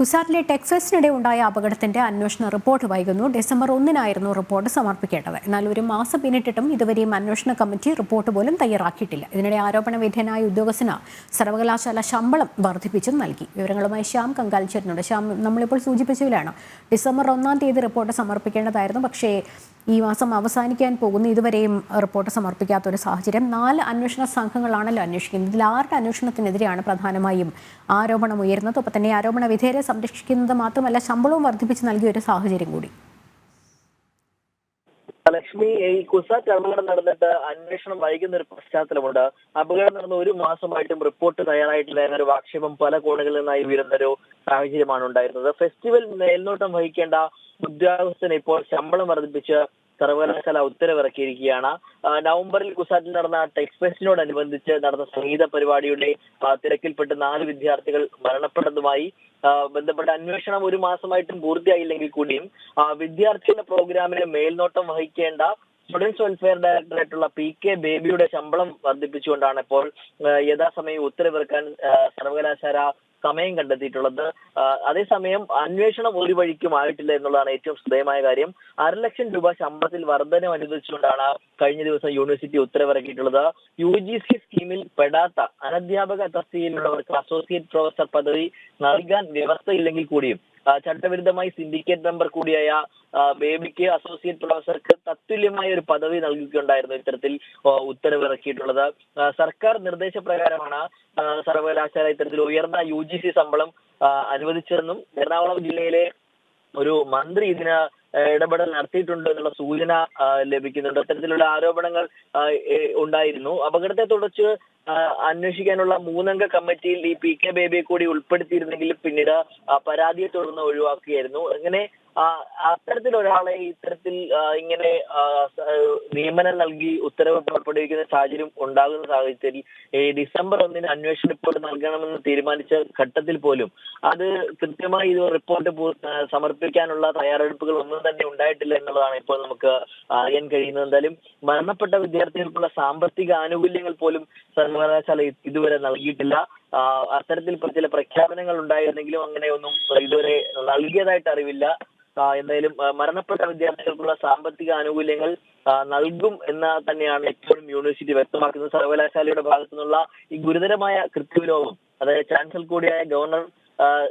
കുസാറ്റിലെ ടെക്സസിനിടെ ഉണ്ടായ അപകടത്തിന്റെ അന്വേഷണ റിപ്പോർട്ട് വൈകുന്നു. ഡിസംബർ ഒന്നിനായിരുന്നു റിപ്പോർട്ട് സമർപ്പിക്കേണ്ടത്. എന്നാൽ ഒരു മാസം പിന്നിട്ടിട്ടും ഇതുവരെയും അന്വേഷണ കമ്മിറ്റി റിപ്പോർട്ട് പോലും തയ്യാറാക്കിയിട്ടില്ല. ഇതിനിടെ ആരോപണ വിധേയനായ ഉദ്യോഗസ്ഥന് സർവകലാശാല ശമ്പളം വർദ്ധിപ്പിച്ചും നൽകി. വിവരങ്ങളുമായി ശ്യാം കങ്കാൽ ശ്യാം നമ്മളിപ്പോൾ സൂചിപ്പിച്ചതിലാണ്. ഡിസംബർ ഒന്നാം തീയതി റിപ്പോർട്ട് സമർപ്പിക്കേണ്ടതായിരുന്നു. പക്ഷേ ഈ മാസം അവസാനിക്കാൻ പോകുന്ന ഇതുവരെയും റിപ്പോർട്ട് സമർപ്പിക്കാത്ത ഒരു സാഹചര്യം. നാല് അന്വേഷണ സംഘങ്ങളാണല്ലോ അന്വേഷിക്കുന്നത്. ഇതിൽ ആരുടെ അന്വേഷണത്തിനെതിരെയാണ് പ്രധാനമായും ആരോപണം ഉയരുന്നത്? ഒപ്പം തന്നെ ആരോപണ വിധേയരെ സംരക്ഷിക്കുന്നത് മാത്രമല്ല ശമ്പളവും വർദ്ധിപ്പിച്ച് നൽകിയ ഒരു സാഹചര്യം കൂടി. ലക്ഷ്മി ഈ കുസാറ്റ് അപകടം നടന്നിട്ട് അന്വേഷണം വൈകുന്ന ഒരു പശ്ചാത്തലമുണ്ട്. അപകടം നടന്ന ഒരു മാസമായിട്ടും റിപ്പോർട്ട് തയ്യാറായിട്ടില്ല എന്നൊരു ആക്ഷേപം പല കോണുകളിൽ നിന്നായി വരുന്നൊരു സാഹചര്യമാണ് ഉണ്ടായിരുന്നത്. ഫെസ്റ്റിവൽ മേൽനോട്ടം വഹിക്കേണ്ട ഉദ്യോഗസ്ഥന് ഇപ്പോൾ ശമ്പളം വർദ്ധിപ്പിച്ച് സർവകലാശാല ഉത്തരവിറക്കിയിരിക്കുകയാണ്. നവംബറിൽ കുസാറ്റിൽ നടന്ന ടെക്സ് ഫെസ്റ്റിനോടനുബന്ധിച്ച് നടന്ന സംഗീത പരിപാടിയുടെ തിരക്കിൽപ്പെട്ട് നാല് വിദ്യാർത്ഥികൾ മരണപ്പെട്ടതുമായി ബന്ധപ്പെട്ട അന്വേഷണം ഒരു മാസമായിട്ടും പൂർത്തിയായില്ലെങ്കിൽ കൂടിയും വിദ്യാർത്ഥികളുടെ പ്രോഗ്രാമിന് മേൽനോട്ടം വഹിക്കേണ്ട സ്റ്റുഡൻസ് വെൽഫെയർ ഡയറക്ടറായിട്ടുള്ള പി കെ ബേബിയുടെ ശമ്പളം വർദ്ധിപ്പിച്ചുകൊണ്ടാണ് ഇപ്പോൾ യഥാസമയം ഉത്തരവിറക്കാൻ സർവകലാശാല സമയം കണ്ടെത്തിയിട്ടുള്ളത്. അതേസമയം അന്വേഷണം ഒരു വഴിക്കും ആയിട്ടില്ല എന്നുള്ളതാണ് ഏറ്റവും ശ്രദ്ധേയമായ കാര്യം. അരലക്ഷം രൂപ ശമ്പളത്തിൽ വർധനം അനുവദിച്ചുകൊണ്ടാണ് കഴിഞ്ഞ ദിവസം യൂണിവേഴ്സിറ്റി ഉത്തരവിറക്കിയിട്ടുള്ളത്. യു ജി സി സ്കീമിൽ പെടാത്ത അനധ്യാപക തസ്തികയിലുള്ളവർക്ക് അസോസിയേറ്റ് പ്രൊഫസർ പദവി നൽകാൻ വ്യവസ്ഥയില്ലെങ്കിൽ കൂടിയും ചട്ടവിരുദ്ധമായി സിൻഡിക്കേറ്റ് മെമ്പർ കൂടിയായ ബേബിക്ക് അസോസിയേറ്റ് പ്രൊഫസർക്ക് തത്തുല്യമായ ഒരു പദവി നൽകിക്കൊണ്ടായിരുന്നു ഇത്തരത്തിൽ ഉത്തരവിറക്കിയിട്ടുള്ളത്. സർക്കാർ നിർദ്ദേശപ്രകാരമാണ് സർവകലാശാല ഇത്തരത്തിൽ ഉയർന്ന യു ജി സി ശമ്പളം അനുവദിച്ചതെന്നും എറണാകുളം ജില്ലയിലെ ഒരു മന്ത്രി ഇതിന് ഇടപെടൽ നടത്തിയിട്ടുണ്ട് എന്നുള്ള സൂചന ലഭിക്കുന്നുണ്ട്. അത്തരത്തിലുള്ള ആരോപണങ്ങൾ ഉണ്ടായിരുന്നു. അപകടത്തെ തുടർച്ച് അന്വേഷിക്കാനുള്ള മൂന്നംഗ കമ്മിറ്റിയിൽ ഈ പി കെ ബേബിയെ കൂടി ഉൾപ്പെടുത്തിയിരുന്നെങ്കിലും പിന്നീട് പരാതിയെ തുടർന്ന് ഒഴിവാക്കുകയായിരുന്നു. അങ്ങനെ അത്തരത്തിൽ ഒരാളെ ഇത്തരത്തിൽ ഇങ്ങനെ നിയമനം നൽകി ഉത്തരവ് പുറപ്പെടുവിക്കുന്ന സാഹചര്യം ഉണ്ടാകുന്ന സാഹചര്യത്തിൽ ഈ ഡിസംബർ ഒന്നിന് അന്വേഷണ റിപ്പോർട്ട് നൽകണമെന്ന് തീരുമാനിച്ച ഘട്ടത്തിൽ പോലും അത് കൃത്യമായി ഇത് റിപ്പോർട്ട് സമർപ്പിക്കാനുള്ള തയ്യാറെടുപ്പുകൾ ഒന്നും തന്നെ ഉണ്ടായിട്ടില്ല എന്നുള്ളതാണ് ഇപ്പോൾ നമുക്ക് അറിയാൻ കഴിയുന്നത്. എന്തായാലും മരണപ്പെട്ട വിദ്യാർത്ഥികൾക്കുള്ള സാമ്പത്തിക ആനുകൂല്യങ്ങൾ പോലും സർവകലാശാല ഇതുവരെ നൽകിയിട്ടില്ല. അത്തരത്തിൽ ചില പ്രഖ്യാപനങ്ങൾ ഉണ്ടായിരുന്നെങ്കിലും അങ്ങനെയൊന്നും ഇതുവരെ നൽകിയതായിട്ട് അറിവില്ല. എന്തായാലും മരണപ്പെട്ട വിദ്യാർത്ഥികൾക്കുള്ള സാമ്പത്തിക ആനുകൂല്യങ്ങൾ നൽകും എന്ന തന്നെയാണ് എപ്പോഴും യൂണിവേഴ്സിറ്റി വ്യക്തമാക്കുന്നത്. സർവകലാശാലയുടെ ഭാഗത്തു നിന്നുള്ള ഈ ഗുരുതരമായ കൃത്യവിലോപം അതായത് ചാൻസലർ കൂടിയായ ഗവർണർ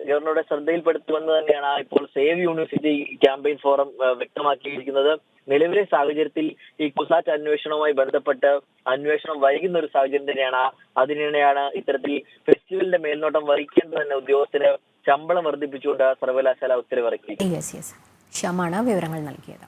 ഗവർണറുടെ ശ്രദ്ധയിൽപ്പെടുത്തുമെന്ന് തന്നെയാണ് ഇപ്പോൾ സേവ് യൂണിവേഴ്സിറ്റി ക്യാമ്പയിൻ ഫോറം വ്യക്തമാക്കിയിരിക്കുന്നത്. നിലവിലെ സാഹചര്യത്തിൽ ഈ കുസാറ്റ് അന്വേഷണവുമായി ബന്ധപ്പെട്ട് അന്വേഷണം വൈകുന്ന ഒരു സാഹചര്യം തന്നെയാണ്. അതിനിടെയാണ് ഇത്തരത്തിൽ ഫെസ്റ്റിവലിന്റെ മേൽനോട്ടം വഹിക്കേണ്ടത് തന്നെ ഉദ്യോഗസ്ഥന് ശമ്പളം വർദ്ധിപ്പിച്ചുകൊണ്ട് സർവകലാശാല ഉത്തരവിറക്കി ശ്യാമാണ് വിവരങ്ങൾ നൽകിയത്.